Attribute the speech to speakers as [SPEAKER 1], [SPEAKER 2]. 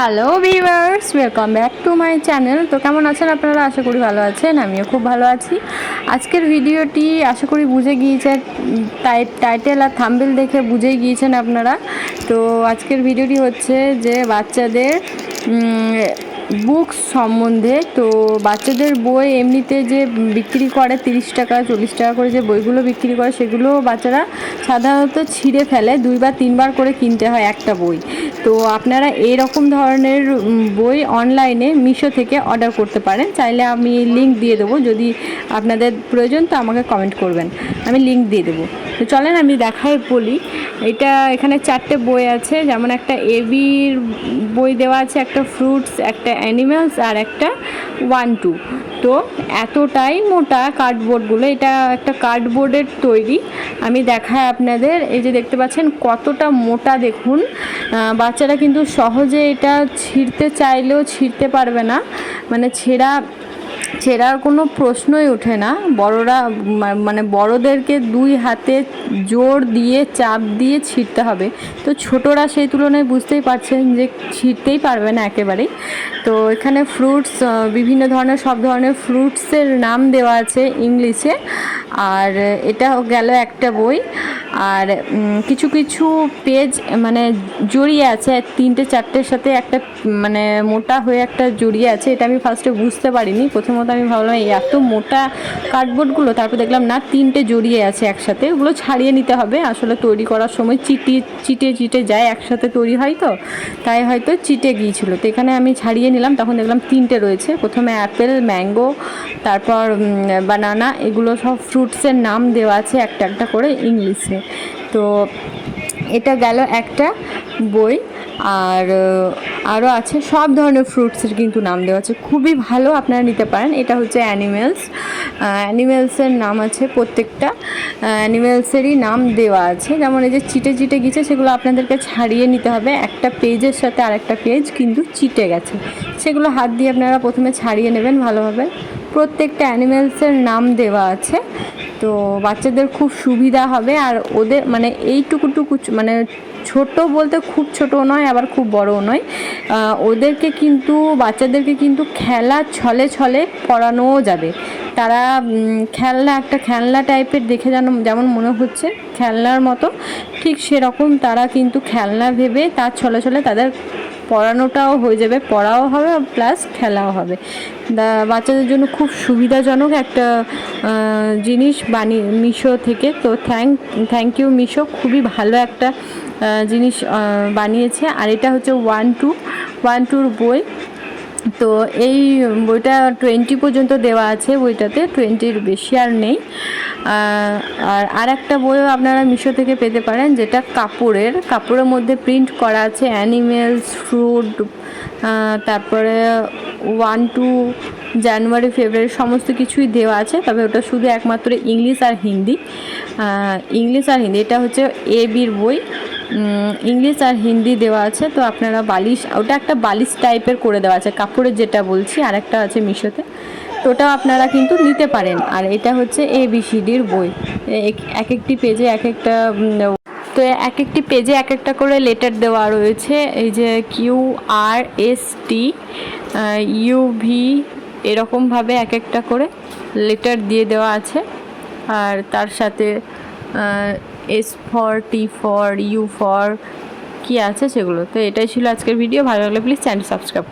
[SPEAKER 1] Hello viewers welcome back to my channel তো কেমন আছেন আপনারা? আশা করি ভালো আছেন। আমিও খুব ভালো আছি। আজকের ভিডিওটি আশা করি বুঝে গিয়েছে টাইটেল আর থাম্বেল দেখে বুঝেই গিয়েছেন আপনারা। তো আজকের ভিডিওটি হচ্ছে যে বাচ্চাদের বুকস সম্বন্ধে। তো বাচ্চাদের বই এমনিতে যে বিক্রি করে তিরিশ টাকা, চল্লিশ টাকা করে যে বইগুলো বিক্রি করে, সেগুলো বাচ্চারা সাধারণত ছিঁড়ে ফেলে। দুইবার তিনবার করে কিনতে হয় একটা বই। তো আপনারা এই রকম ধরনের বই অনলাইনে মিশো থেকে অর্ডার করতে পারেন। চাইলে আমি লিংক দিয়ে দেবো। যদি আপনাদের প্রয়োজন, তো আমাকে কমেন্ট করবেন। আমি লিংক দিয়ে দেবো। তো চলেন আমি দেখাই বলি। এটা এখানে চারটে বই আছে। যেমন একটা এবির বই দেওয়া আছে, একটা ফ্রুটস একটা অ্যানিমেলস আর একটা ওয়ান টু তো এতটাই মোটা কার্ডবোর্ডগুলো এটা একটা কার্ডবোর্ডের তৈরি। আমি দেখাই আপনাদের। এই যে দেখতে পাচ্ছেন কতটা মোটা দেখুন। বাচ্চারা কিন্তু সহজে এটা ছিঁড়তে চাইলেও ছিঁড়তে পারবে না। মানে ছেঁড়া ছেঁড়ার কোনো প্রশ্নই ওঠে না। বড়রা মানে বড়দেরকে দুই হাতে জোর দিয়ে, চাপ দিয়ে ছিঁড়তে হবে। তো ছোটরা সেই তুলনায় বুঝতেই পারছেন যে ছিঁড়তেই পারবে না একেবারেই। তো এখানে ফ্রুটস বিভিন্ন ধরনের, সব ধরনের ফ্রুটসের নাম দেওয়া আছে ইংলিশে। আর এটা গেল একটা বই। আর কিছু কিছু পেজ মানে জড়িয়ে আছে, তিনটে চারটের সাথে একটা মানে মোটা হয়ে একটা জড়িয়ে আছে, এটা আমি ফার্স্টে বুঝতে পারিনি। প্রথমত আমি ভাবলাম, এই এত মোটা কার্ডবোর্ডগুলো তারপর দেখলাম, না, তিনটে জড়িয়ে আছে একসাথে, ওগুলো ছাড়িয়ে নিতে হবে। আসলে তৈরি করার সময় চিটি, চিটে চিটে যায়, একসাথে তৈরি হয় তো, তাই হয়তো চিটে গিয়েছিল। তো এখানে আমি ছাড়িয়ে নিলাম, তখন দেখলাম তিনটে রয়েছে। প্রথমে অ্যাপেল ম্যাঙ্গো তারপর বানানা এগুলো সব ফ্রুটসের নাম দেওয়া আছে একটা একটা করে ইংলিশে তো এটা গেল একটা বই আর আরও আছে, সব ধরনের ফ্রুটসের কিন্তু নাম দেওয়া আছে। খুবই ভালো আপনারা নিতে পারেন। এটা হচ্ছে অ্যানিমেলস অ্যানিমেলসের নাম আছে প্রত্যেকটা। অ্যানিমেলসেরই নাম দেওয়া আছে। যেমন এই যে চিটে চিটে গেছে সেগুলো আপনাদেরকে ছাড়িয়ে নিতে হবে। একটা পেজের সাথে আরেকটা পেজ কিন্তু চিটে গেছে। সেগুলো হাত দিয়ে আপনারা প্রথমে ছাড়িয়ে নেবেন ভালোভাবে। প্রত্যেকটা অ্যানিমেলসের নাম দেওয়া আছে। তো বাচ্চাদের খুব সুবিধা হবে আর ওদের মানে এইটুকুটুকু মানে ছোট বলতে খুব ছোট নয়, আবার খুব বড়ও নয়। ওদেরকে কিন্তু, বাচ্চাদেরকে কিন্তু খেলা ছলে ছলে পড়ানোও যাবে। তারা খেলনা, একটা খেলনা টাইপের দেখে যেন, যেমন মনে হচ্ছে, খেলনার মতো। ঠিক সেরকম তারা কিন্তু খেলনা ভেবে তার ছলে ছলে তাদের পড়ানোটাও হয়ে যাবে, পড়াও হবে প্লাস খেলাও হবে। বাচ্চাদের জন্য খুব সুবিধাজনক একটা জিনিস বানিয়ে, মিশো থেকে। তো থ্যাংক থ্যাংক ইউ মিশো, খুবই ভালো একটা জিনিস বানিয়েছে। আর এটা হচ্ছে ওয়ান টু ওয়ান টুর বই। তো এই বইটা টোয়েন্টি পর্যন্ত দেওয়া আছে, বইটাতে টোয়েন্টির বেশি আর নেই। আর আর একটা বইও আপনারা মিশো থেকে পেতে পারেন, যেটা কাপড়ের কাপড়ের মধ্যে প্রিন্ট করা আছে অ্যানিমেলস ফ্রুট তারপরে ওয়ান টু জানুয়ারি ফেব্রুয়ারি সমস্ত কিছুই দেওয়া আছে, তবে ওটা শুধু একমাত্র ইংলিশ আর হিন্দি ইংলিশ আর হিন্দি এটা হচ্ছে এ বির বই। ইংলিশ আর হিন্দি দেওয়া আছে, তো আপনারা বালিশ, ওটা একটা বালিশ টাইপের করে দেওয়া আছে, কাপড়ের যেটা বলছি আর একটা আছে মিশোতে, তো ওটাও আপনারা কিন্তু নিতে পারেন। আর এটা হচ্ছে এ বিসিডির বই, এক- এক একটি পেজে এক একটা তো এক একটি পেজে এক একটা করে লেটার দেওয়া রয়েছে, এই যে Q R S T U V এরকমভাবে এক একটা করে লেটার দিয়ে দেওয়া আছে। আর তার সাথে S for T for U for কী আছে সেগুলো? তো এটাই ছিল আজকের ভিডিও ভালো লাগলে প্লিজ চ্যানেল সাবস্ক্রাইব